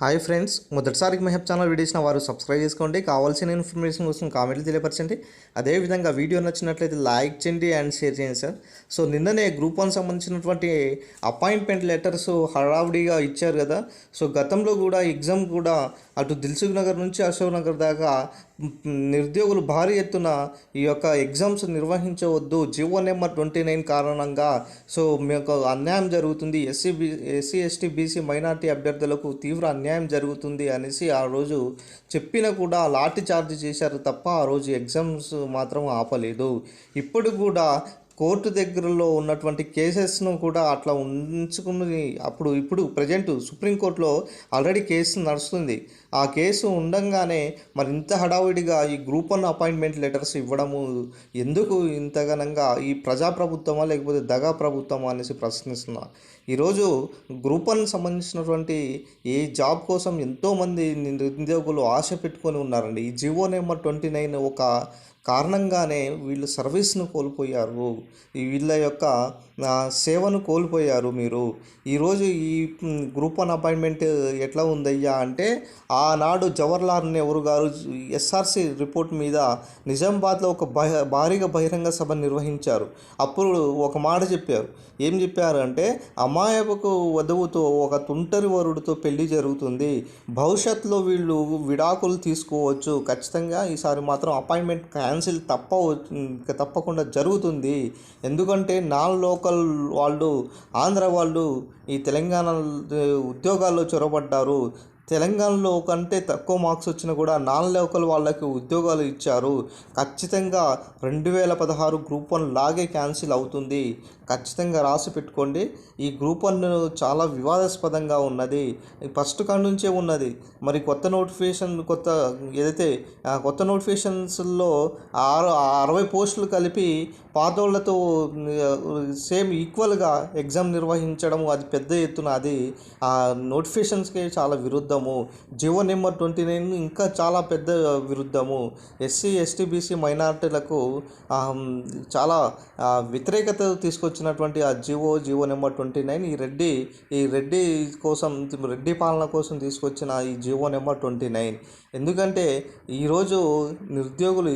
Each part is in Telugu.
హాయ్ ఫ్రెండ్స్ మొదటిసారికి మెహబ్ ఛానల్ వీడియోస్న వారు సబ్స్క్రైబ్ చేసుకోండి. కావాల్సిన ఇన్ఫర్మేషన్ కోసం కామెంట్లు తెలియపరచండి. అదేవిధంగా వీడియో నచ్చినట్లయితే లైక్ చేయండి అండ్ షేర్ చేయండి సార్. సో నిన్ననే గ్రూప్ వన్ సంబంధించినటువంటి అపాయింట్మెంట్ లెటర్స్ హడావుడిగా ఇచ్చారు కదా. సో గతంలో కూడా ఎగ్జామ్ కూడా అటు దిల్సుఖ్ నగర్ నుంచి అశోక్ నగర్ దాకా నిరుద్యోగులు భారీ ఎత్తున ఈ యొక్క ఎగ్జామ్స్ నిర్వహించవద్దు. జీవో నెంబర్ ట్వంటీ నైన్ కారణంగా సో మీకు అన్యాయం జరుగుతుంది. SC B SC ST BC minority అభ్యర్థులకు తీవ్ర అన్యాయం జరుగుతుంది అనేసి ఆ రోజు చెప్పినా కూడా లాఠీ చార్జ్ చేశారు తప్ప ఆ రోజు ఎగ్జామ్స్ మాత్రం ఆపలేదు. ఇప్పుడు కూడా కోర్టు దగ్గరలో ఉన్నటువంటి కేసెస్ను కూడా అట్లా ఉంచుకుని అప్పుడు ఇప్పుడు ప్రజెంట్ సుప్రీంకోర్టులో ఆల్రెడీ కేసు నడుస్తుంది. ఆ కేసు ఉండంగానే మరి ఇంత హడావుడిగా ఈ గ్రూప్ వన్ అపాయింట్మెంట్ లెటర్స్ ఇవ్వడము ఎందుకు ఇంతగనంగా ఈ ప్రజాప్రభుత్వమా లేకపోతే దగా ప్రభుత్వమా అనేసి ప్రశ్నిస్తున్నా. ఈరోజు గ్రూప్ వన్ సంబంధించినటువంటి ఈ జాబ్ కోసం ఎంతోమంది నిరుద్యోగులు ఆశ పెట్టుకొని ఉన్నారండి. ఈ జివో నెంబర్ ట్వంటీ నైన్ ఒక కారణంగానే వీళ్ళు సర్వీస్ను కోల్పోయారు. ఈ వీళ్ళ యొక్క సేవను కోల్పోయారు మీరు. ఈరోజు ఈ గ్రూప్ వన్ అపాయింట్మెంట్ ఎట్లా ఉందయ్యా అంటే ఆనాడు జవహర్లాల్ నెహ్రూ గారు ఎస్ఆర్సి రిపోర్ట్ మీద నిజామాబాద్లో ఒక బహ భారీగా బహిరంగ సభ నిర్వహించారు. అప్పుడు ఒక మాట చెప్పారు. ఏం చెప్పారు అంటే అమాయకు వధువుతో ఒక తుంటరి వరుడితో పెళ్ళి జరుగుతుంది. భవిష్యత్తులో వీళ్ళు విడాకులు తీసుకోవచ్చు. ఖచ్చితంగా ఈసారి మాత్రం అపాయింట్మెంట్ క్యాన్సిల్ తప్ప తప్పకుండా జరుగుతుంది. ఎందుకంటే నాన్ లోకల్ వాళ్ళు ఆంధ్ర వాళ్ళు ఈ తెలంగాణ ఉద్యోగాల్లో చొరబడ్డారు. తెలంగాణలో కంటే తక్కువ మార్క్స్ వచ్చినా కూడా నాన్ లోకల్ వాళ్ళకి ఉద్యోగాలు ఇచ్చారు. ఖచ్చితంగా రెండు వేల పదహారు గ్రూప్ వన్ లాగే క్యాన్సిల్ అవుతుంది. ఖచ్చితంగా రాసి పెట్టుకోండి. ఈ గ్రూప్ వన్ చాలా వివాదాస్పదంగా ఉన్నది. ఫస్ట్ కాడ నుంచే ఉన్నది. మరి కొత్త నోటిఫికేషన్ కొత్త ఏదైతే కొత్త నోటిఫికేషన్స్లో ఆరు అరవై పోస్టులు కలిపి పాతోళ్ళతో సేమ్ ఈక్వల్గా ఎగ్జామ్ నిర్వహించడం అది పెద్ద ఎత్తున అది ఆ నోటిఫికేషన్స్కి చాలా విరుద్ధము. జివో నెంబర్ ట్వంటీ నైన్ ఇంకా చాలా పెద్ద విరుద్ధము. ఎస్సీ ఎస్టీ బీసీ మైనార్టీలకు చాలా వ్యతిరేకత తీసుకొచ్చినటువంటి ఆ GO GO number twenty nine ఈ రెడ్డి ఈ రెడ్డి కోసం రెడ్డి పాలన కోసం తీసుకొచ్చిన ఈ జివో నెంబర్ ట్వంటీ నైన్. ఎందుకంటే ఈరోజు నిరుద్యోగులు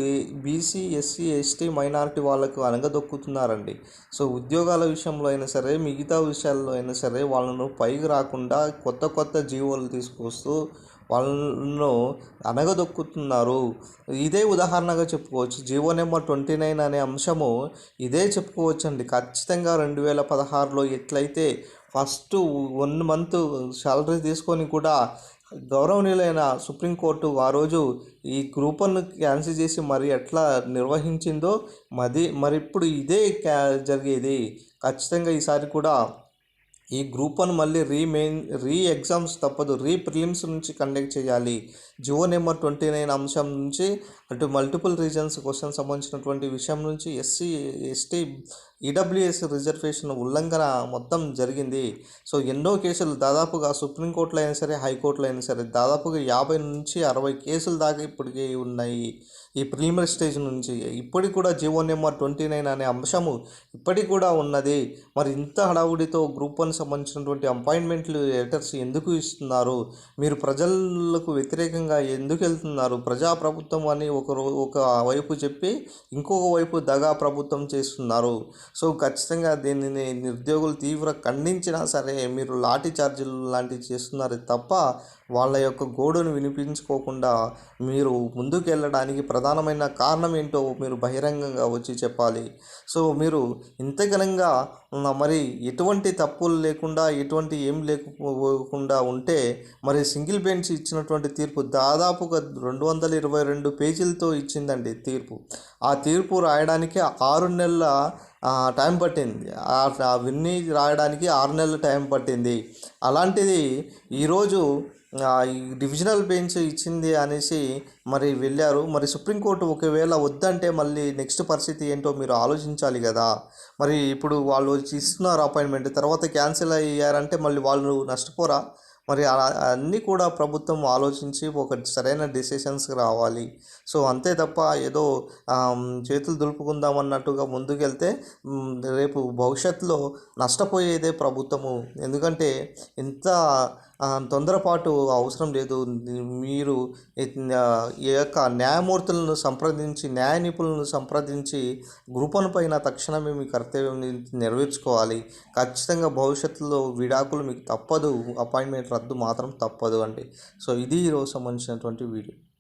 బీసీ ఎస్సీ ఎస్టీ మైనారిటీ వాళ్ళకు అనగదొక్కుతున్నారండి సో ఉద్యోగాల విషయంలో అయినా సరే మిగతా విషయాల్లో అయినా సరే వాళ్ళను పైకి రాకుండా కొత్త కొత్త జీవోలు తీసుకొస్తూ వాళ్ళను అనగదొక్కుతున్నారు ఇదే ఉదాహరణగా చెప్పుకోవచ్చు. జీవో నెంబర్ ట్వంటీ నైన్ అనే అంశము ఇదే చెప్పుకోవచ్చు అండి ఖచ్చితంగా రెండు వేల పదహారులో ఎట్లయితే ఫస్ట్ వన్ మంత్ శాలరీ తీసుకొని కూడా గౌరవనీయులైన సుప్రీంకోర్టు ఆ రోజు ఈ గ్రూప్ క్యాన్సిల్ చేసి మరి ఎట్లా నిర్వహించిందో మరి మరి ఇప్పుడు ఇదే క్యా జరిగేది. ఖచ్చితంగా ఈసారి కూడా ఈ గ్రూప్ వన్ మళ్ళీ రీ మెయిన్ రీ ఎగ్జామ్స్ తప్పదు. రీ ప్రిలిమ్స్ నుంచి కండక్ట్ చేయాలి. జియో నెంబర్ ట్వంటీ నైన్ అంశం నుంచి అంటే మల్టిపుల్ రీజన్స్ క్వశ్చన్ సంబంధించినటువంటి విషయం నుంచి ఎస్సీ ఎస్టీ ఈడబ్ల్యూఎస్ రిజర్వేషన్ ఉల్లంఘన మొత్తం జరిగింది. సో ఎన్నో కేసులు దాదాపుగా సుప్రీంకోర్టులో అయినా సరే హైకోర్టులో అయినా సరే దాదాపుగా యాభై నుంచి అరవై కేసులు దాకా ఇప్పటికే ఉన్నాయి. ఈ ప్రిలిమినరీ స్టేజ్ నుంచి ఇప్పటికి కూడా జీవో నెంబర్ ట్వంటీ నైన్ అనే అంశము ఇప్పటికి కూడా ఉన్నది. మరి ఇంత హడావుడితో గ్రూప్ వన్ సంబంధించినటువంటి అపాయింట్మెంట్లు లెటర్స్ ఎందుకు ఇస్తున్నారు? మీరు ప్రజలకు వ్యతిరేకంగా ఎందుకు వెళ్తున్నారు? ప్రజాప్రభుత్వం అని ఒక ఒక వైపు చెప్పి ఇంకొక వైపు దగా ప్రభుత్వం చేస్తున్నారు. సో ఖచ్చితంగా దీనిని నిరుద్యోగులు తీవ్ర ఖండించినా సరే మీరు లాఠీ చార్జీలు లాంటివి చేస్తున్నారు తప్ప వాళ్ళ యొక్క గోడును వినిపించుకోకుండా మీరు ముందుకు వెళ్ళడానికి ప్రధానమైన కారణం ఏంటో మీరు బహిరంగంగా వచ్చి చెప్పాలి. సో మీరు ఇంత ఘనంగా ఉన్న మరి ఎటువంటి తప్పులు లేకుండా ఎటువంటి ఏం లేకుండా ఉంటే మరి సింగిల్ బెంచ్ ఇచ్చినటువంటి తీర్పు దాదాపుగా రెండు వందల ఇరవై రెండు పేజీలతో ఇచ్చిందండి తీర్పు. ఆ తీర్పు రాయడానికి ఆరు నెలల టైం పట్టింది. అవన్నీ రాయడానికి ఆరు నెలల టైం పట్టింది. అలాంటిది ఈరోజు ఈ డివిజనల్ బెంచ్ ఇచ్చింది అనేసి మరి వెళ్ళారు. మరి సుప్రీంకోర్టు ఒకవేళ వద్దంటే మళ్ళీ నెక్స్ట్ పరిస్థితి ఏంటో మీరు ఆలోచించాలి కదా. మరి ఇప్పుడు వాళ్ళు వచ్చి ఇస్తున్నారు అపాయింట్మెంట్ తర్వాత క్యాన్సిల్ అయ్యారంటే మళ్ళీ వాళ్ళు నష్టపోరా? మరి అలా అన్నీ కూడా ప్రభుత్వం ఆలోచించి ఒక సరైన డిసిషన్స్ రావాలి. సో అంతే తప్ప ఏదో చేతులు దులుపుకుందాం అన్నట్టుగా ముందుకెళ్తే రేపు భవిష్యత్తులో నష్టపోయేదే ప్రభుత్వము. ఎందుకంటే ఇంత తొందరపాటు అవసరం లేదు. మీరు ఈ యొక్క న్యాయమూర్తులను సంప్రదించి న్యాయ నిపుణులను సంప్రదించి గ్రూప్ పైన తక్షణమే మీ కర్తవ్యం నెరవేర్చుకోవాలి. ఖచ్చితంగా భవిష్యత్తులో విడాకులు మీకు తప్పదు. అపాయింట్మెంట్ రద్దు మాత్రం తప్పదు అండి. సో ఇది ఈరోజు సంబంధించినటువంటి వీడియో.